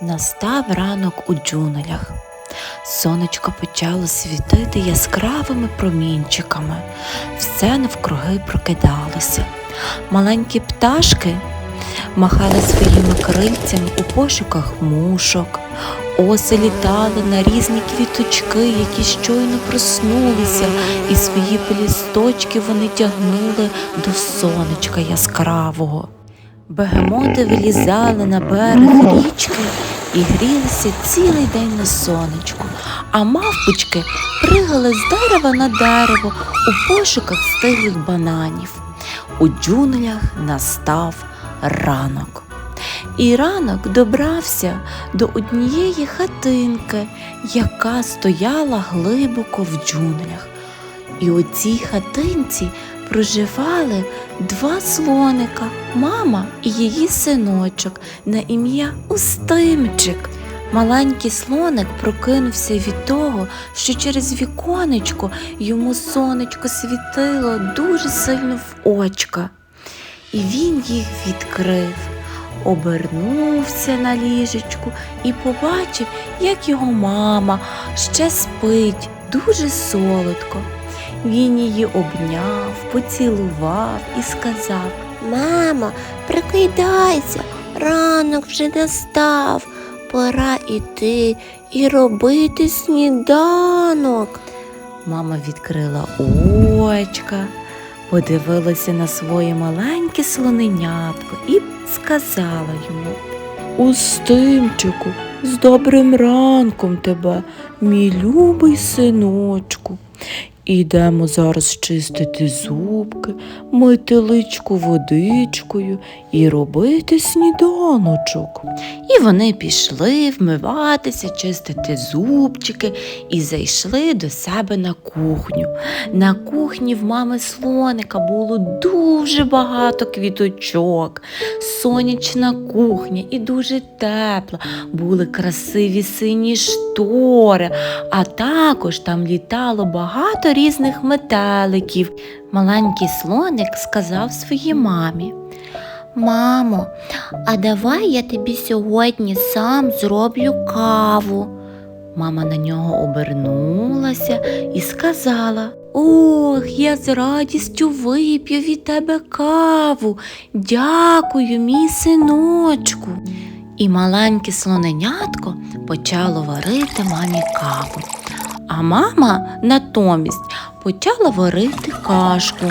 Настав ранок у джунглях. Сонечко почало світити яскравими промінчиками. Все навкруги прокидалося. Маленькі пташки махали своїми крильцями у пошуках мушок. Оси літали на різні квіточки, які щойно проснулися, і свої пелісточки вони тягнули до сонечка яскравого. Бегемоти вилізали на берег річки і грілися цілий день на сонечку, а мавпочки пригали з дерева на дерево у пошуках стиглих бананів. У джунглях настав ранок. І ранок добрався до однієї хатинки, яка стояла глибоко в джунглях. І у цій хатинці проживали два слоника, мама і її синочок на ім'я Устимчик. Маленький слоник прокинувся від того, що через віконечко йому сонечко світило дуже сильно в очка. І він їх відкрив, обернувся на ліжечку і побачив, як його мама ще спить дуже солодко. Він її обняв, поцілував і сказав Мамо, прикидайся, ранок вже настав. Пора іти і робити сніданок. Мама відкрила очка, подивилася на своє маленьке слоненятко і сказала йому Устимчику, з добрим ранком тебе, мій любий синочку. Ідемо зараз чистити зубки, мити личку водичкою і робити сніданочок. І вони пішли вмиватися, чистити зубчики і зайшли до себе на кухню. На кухні в мами слоника було дуже багато квіточок, сонячна кухня і дуже тепла. Були красиві сині штори, а також там літало багато різних метеликів. Маленький слоник сказав своїй мамі. Мамо, а давай я тобі сьогодні сам зроблю каву. Мама на нього обернулася і сказала Ох, я з радістю вип'ю від тебе каву. Дякую, мій синочку. І маленьке слоненятко почало варити мамі каву. А мама натомість почала варити кашку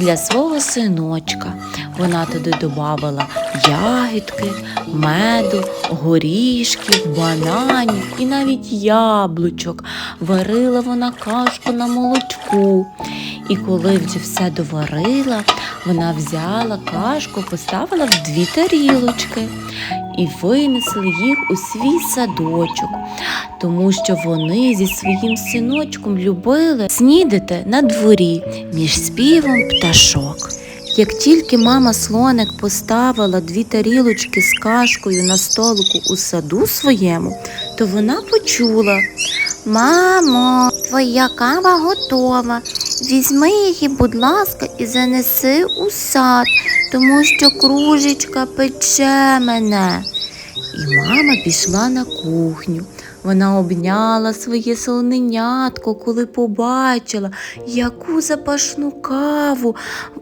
для свого синочка. Вона туди додавала ягідки, меду, горішків, бананів і навіть яблучок. Варила вона кашку на молочку. І коли вже все доварила, вона взяла кашку, поставила в дві тарілочки і винесли їх у свій садочок, тому що вони зі своїм синочком любили снідати на дворі між співом пташок. Як тільки мама слоник поставила дві тарілочки з кашкою на столику у саду своєму, то вона почула Мамо, твоя кава готова. Візьми її, будь ласка, і занеси у сад, тому що кружечка пече мене. І мама пішла на кухню. Вона обняла своє солоненятко, коли побачила, яку запашну каву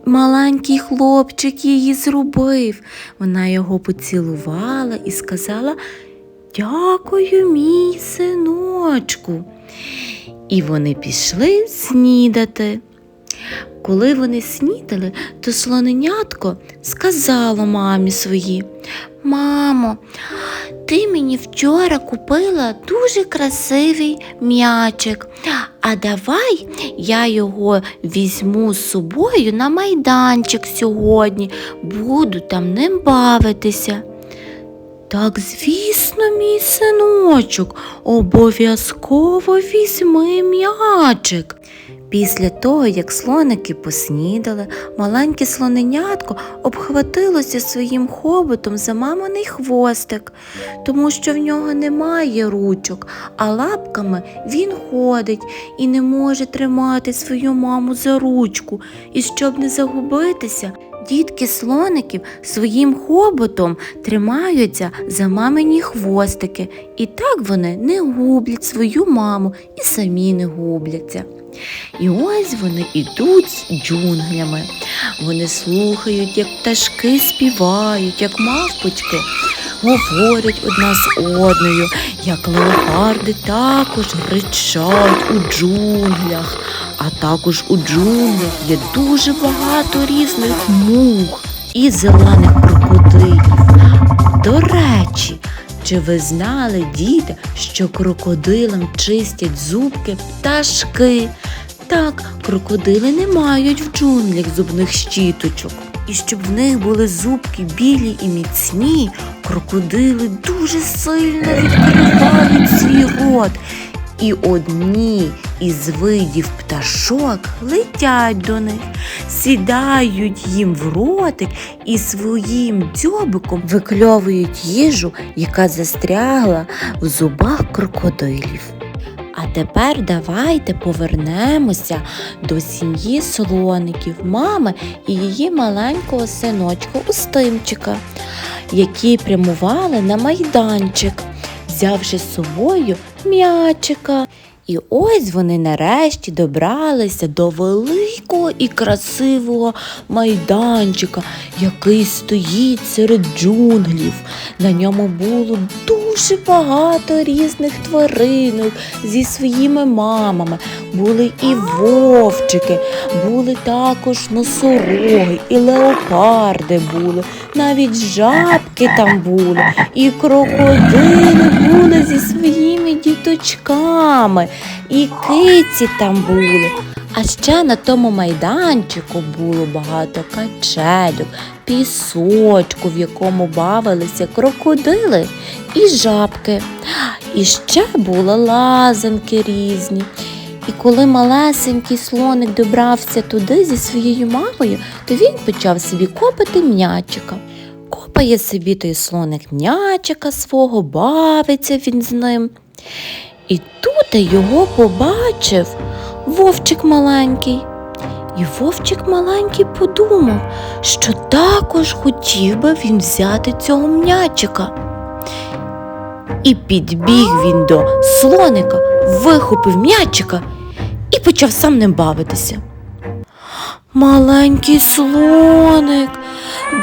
маленький хлопчик її зробив. Вона його поцілувала і сказала Дякую, мій синочку. І вони пішли снідати. Коли вони снідали, то слоненятко сказало мамі своїй Мамо, ти мені вчора купила дуже красивий м'ячик. А давай я його візьму з собою на майданчик сьогодні, буду там ним бавитися. Так, звісно, мій синочок, обов'язково візьми м'ячик. Після того, як слоники поснідали, маленьке слоненятко обхватилося своїм хоботом за маминий хвостик, тому що в нього немає ручок, а лапками він ходить і не може тримати свою маму за ручку. І щоб не загубитися, дітки слоників своїм хоботом тримаються за мамині хвостики, і так вони не гублять свою маму і самі не губляться. І ось вони ідуть джунглями. Вони слухають, як пташки співають, як мавпочки говорять одна з одною, як леопарди також ричать у джунглях. А також у джунглях є дуже багато різних мух і зелених крокодилів. До речі, чи ви знали, діти, що крокодилам чистять зубки пташки? Так, крокодили не мають в джунглях зубних щіточок. І щоб в них були зубки білі і міцні, крокодили дуже сильно відкривають свій рот. І одні із видів пташок летять до них, сідають їм в ротик і своїм дзьобиком викльовують їжу, яка застрягла в зубах крокодилів. А тепер давайте повернемося до сім'ї слоників, мами і її маленького синочка Устимчика, які прямували на майданчик, взявши з собою м'ячика. І ось вони нарешті добралися до великого і красивого майданчика, який стоїть серед джунглів. На ньому було дуже багато різних тваринок зі своїми мамами. Були і вовчики, були також носороги, і леопарди були, навіть жабки там були, і крокодили були зі своїми діточками, і киці там були. А ще на тому майданчику було багато качелюк, пісочку, в якому бавилися крокодили і жабки. І ще були лазанки різні. І коли малесенький слоник добрався туди зі своєю мамою, то він почав собі копати м'ячика. Копає собі той слоник м'ячика свого, бавиться він з ним. І тут його побачив вовчик маленький. І вовчик маленький подумав, що також хотів би він взяти цього м'ячика. І підбіг він до слоника, вихопив м'ячика і почав сам ним бавитися. Маленький слоник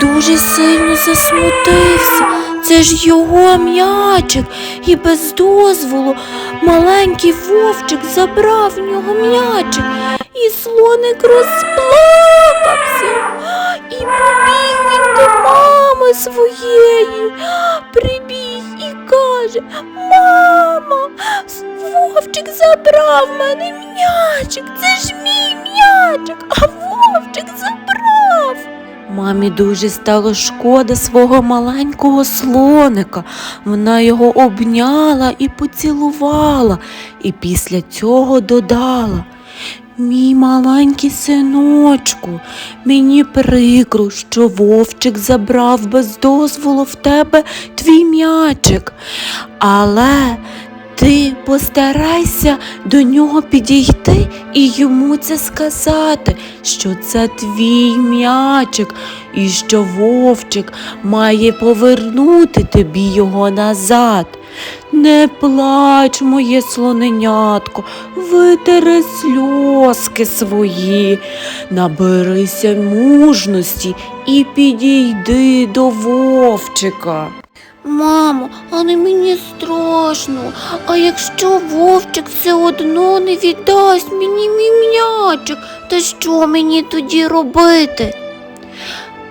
дуже сильно засмутився. Це ж його м'ячик, і без дозволу маленький вовчик забрав в нього м'ячик, і слоник розплакався. І побіг він до мами своєї, прибіг і каже, мамо, вовчик забрав мене м'ячик, це ж мій м'ячик, а вовчик забрав. Мамі дуже стало шкода свого маленького слоника. Вона його обняла і поцілувала, і після цього додала. Мій маленький синочку, мені прикро, що вовчик забрав без дозволу в тебе твій м'ячик. Але ти постарайся до нього підійти і йому це сказати, що це твій м'ячик, і що вовчик має повернути тобі його назад. Не плач, моє слоненятко, витери сльозки свої, наберися мужності і підійди до вовчика. Мамо, але мені страшно. А якщо вовчик все одно не віддасть мені мій то що мені тоді робити?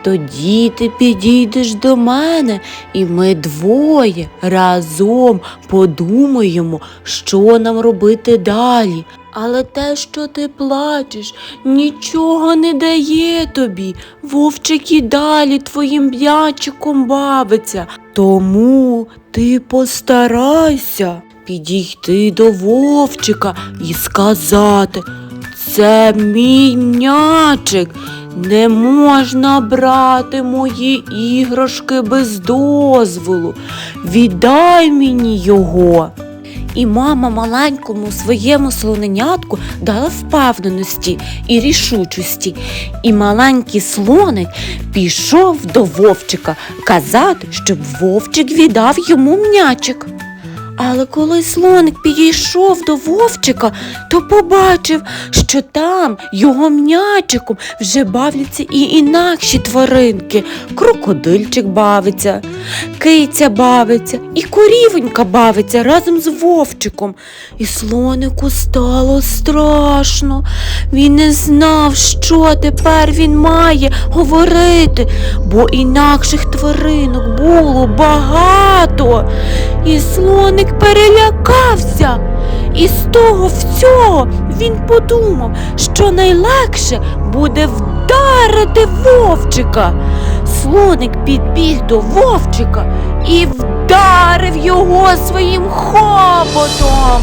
Тоді ти підійдеш до мене, і ми двоє разом подумаємо, що нам робити далі. Але те, що ти плачеш, нічого не дає тобі. Вовчик і далі твоїм м'ячиком бавиться. Тому ти постарайся підійти до вовчика і сказати, це мій м'ячик. Не можна брати мої іграшки без дозволу. Віддай мені його. І мама маленькому своєму слоненятку дала впевненості і рішучості. І маленький слоник пішов до вовчика казати, щоб вовчик віддав йому м'ячик. Але коли слоник підійшов до вовчика, то побачив, що там його м'ячиком вже бавляться і інакші тваринки. Крокодильчик бавиться, киця бавиться, і корівонька бавиться разом з вовчиком. І слонику стало страшно. Він не знав, що тепер він має говорити, бо інакших тваринок було багато. І слоник перелякався. І з того всього він подумав, що найлегше буде вдарити вовчика. Слоник підбіг до вовчика і вдарив його своїм хоботом.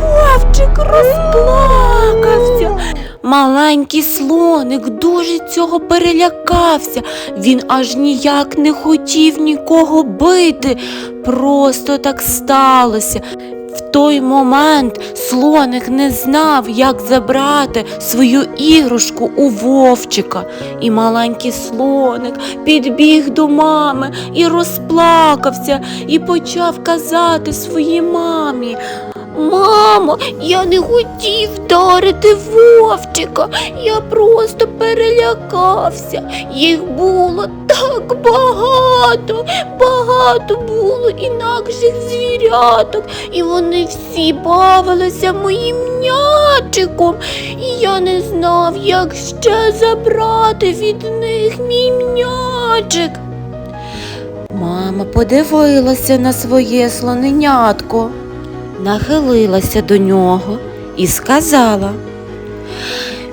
Вовчик розплакався. Маленький слоник дуже цього перелякався. Він аж ніяк не хотів нікого бити. Просто так сталося. В той момент слоник не знав, як забрати свою іграшку у вовчика. І маленький слоник підбіг до мами і розплакався, і почав казати своїй мамі. Мамо, я не хотів вдарити вовчика, я просто перелякався. Їх було так багато, багато було інакших звіряток, і вони всі бавилися моїм м'ячиком, і я не знав, як ще забрати від них мій м'ячик. Мама подивилася на своє слоненятко нахилилася до нього і сказала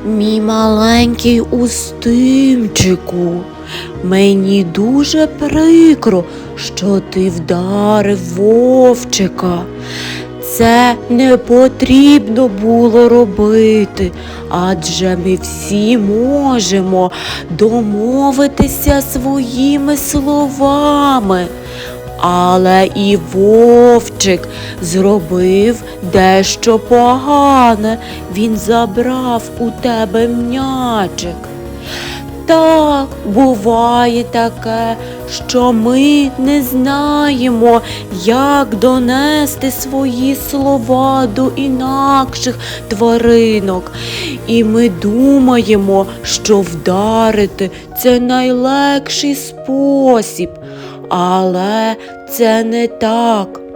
Мій маленький устимчику, мені дуже прикро, що ти вдарив вовчика. Це не потрібно було робити, адже ми всі можемо домовитися своїми словами. Але і вовчик зробив дещо погане. Він забрав у тебе м'ячик. Так, буває таке, що ми не знаємо, як донести свої слова до інакших тваринок. І ми думаємо, що вдарити це найлегший спосіб. Але це не так.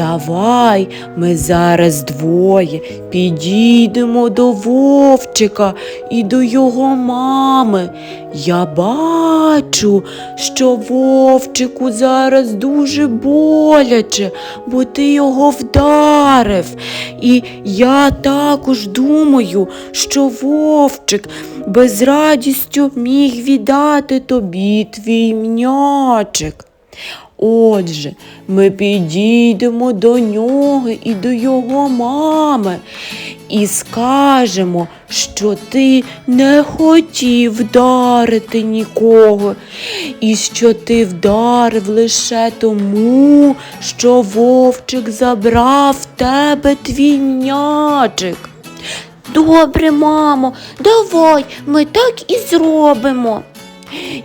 Давай ми зараз двоє підійдемо до вовчика і до його мами. Я бачу, що вовчику зараз дуже боляче, бо ти його вдарив. І я також думаю, що вовчик без радістю міг віддати тобі твій м'ячик. Отже, ми підійдемо до нього і до його мами і скажемо, що ти не хотів вдарити нікого, і що ти вдарив лише тому, що вовчик забрав в тебе твій м'ячик. Добре, мамо, давай, ми так і зробимо.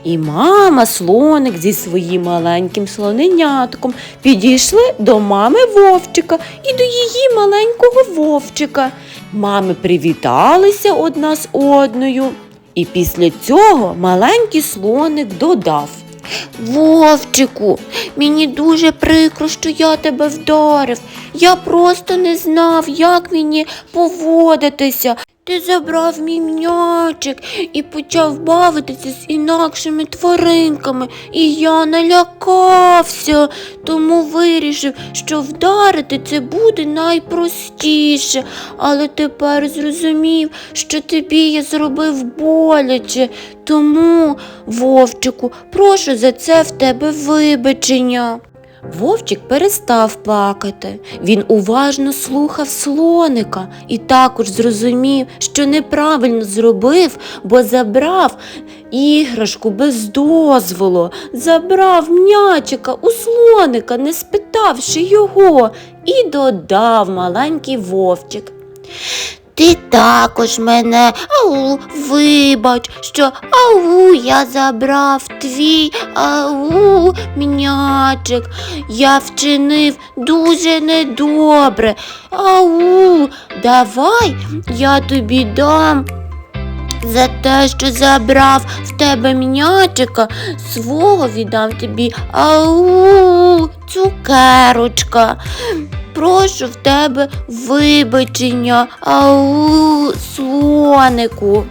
І мама, слоник зі своїм маленьким слоненятком підійшли до мами вовчика і до її маленького вовчика. Мами привіталися одна з одною. І після цього маленький слоник додав. Вовчику, мені дуже прикро, що я тебе вдарив. Я просто не знав, як мені поводитися. Ти забрав мій м'ячик і почав бавитися з інакшими тваринками, і я налякався, тому вирішив, що вдарити це буде найпростіше. Але тепер зрозумів, що тобі я зробив боляче. Тому, вовчику, прошу за це в тебе вибачення. Вовчик перестав плакати. Він уважно слухав слоника і також зрозумів, що неправильно зробив, бо забрав іграшку без дозволу, забрав м'ячика у слоника, не спитавши його, і додав маленький вовчик. Ти також мене, ау, вибач, що ау, я забрав твій ау, м'ячик. Я вчинив дуже недобре. Ау, давай я тобі дам. За те, що забрав в тебе м'ячика, свого віддам тобі ау, цукерочка. Прошу в тебе вибачення, ау, слонику.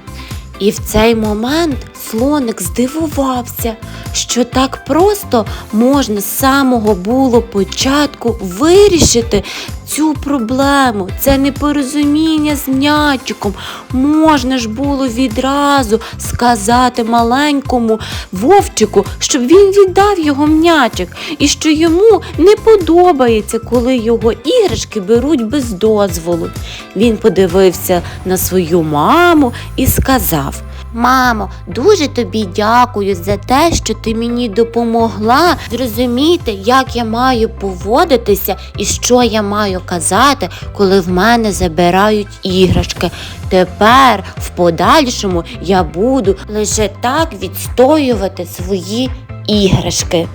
І в цей момент слоник здивувався, що так просто можна з самого було початку вирішити цю проблему. Це непорозуміння з м'ячиком. Можна ж було відразу сказати маленькому вовчику, щоб він віддав його м'ячик, і що йому не подобається, коли його іграшки беруть без дозволу. Він подивився на свою маму і сказав. Мамо, дуже тобі дякую за те, що ти мені допомогла зрозуміти, як я маю поводитися і що я маю казати, коли в мене забирають іграшки. Тепер, в подальшому, я буду лише так відстоювати свої іграшки.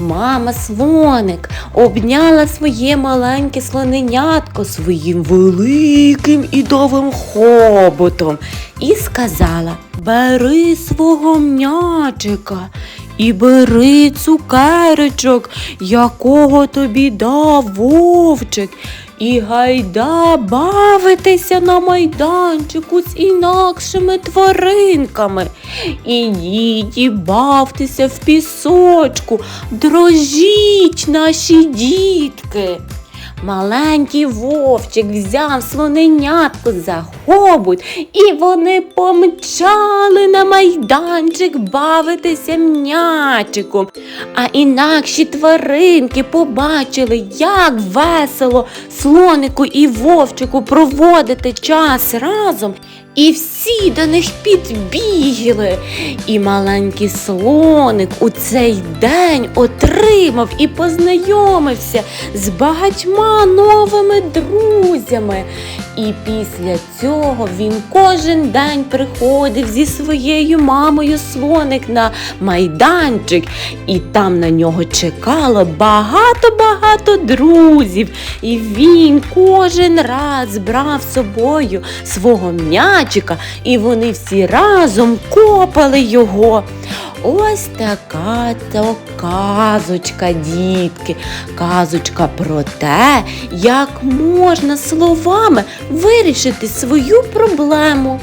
Мама слоник обняла своє маленьке слоненятко своїм великим і довгим хоботом і сказала: Бери свого м'ячика і бери цукерочок, якого тобі дав вовчик. І гайда бавитися на майданчику з інакшими тваринками. Ідіть і бавтеся в пісочку, дрожіть наші дітки. Маленький вовчик взяв слоненятку за хобут, і вони помчали на майданчик бавитися м'ячиком. А інакші тваринки побачили, як весело слонику і вовчику проводити час разом. І всі до них підбігли. І маленький слоник у цей день отримав і познайомився з багатьма новими друзями. І після цього він кожен день приходив зі своєю мамою слоник на майданчик, і там на нього чекало багато-багато друзів. І він кожен раз брав з собою свого м'ячика, і вони всі разом копали його. Ось така то казочка, дітки, казочка про те, як можна словами вирішити свою проблему.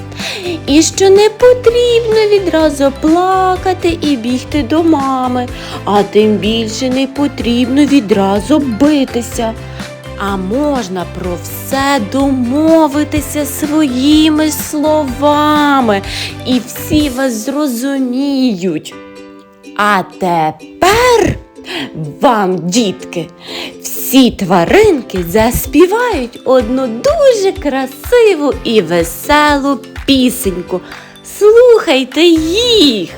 І що не потрібно відразу плакати і бігти до мами, а тим більше не потрібно відразу битися. А можна про все домовитися своїми словами, і всі вас зрозуміють. А тепер вам, дітки, всі тваринки заспівають одну дуже красиву і веселу пісеньку. Слухайте їх!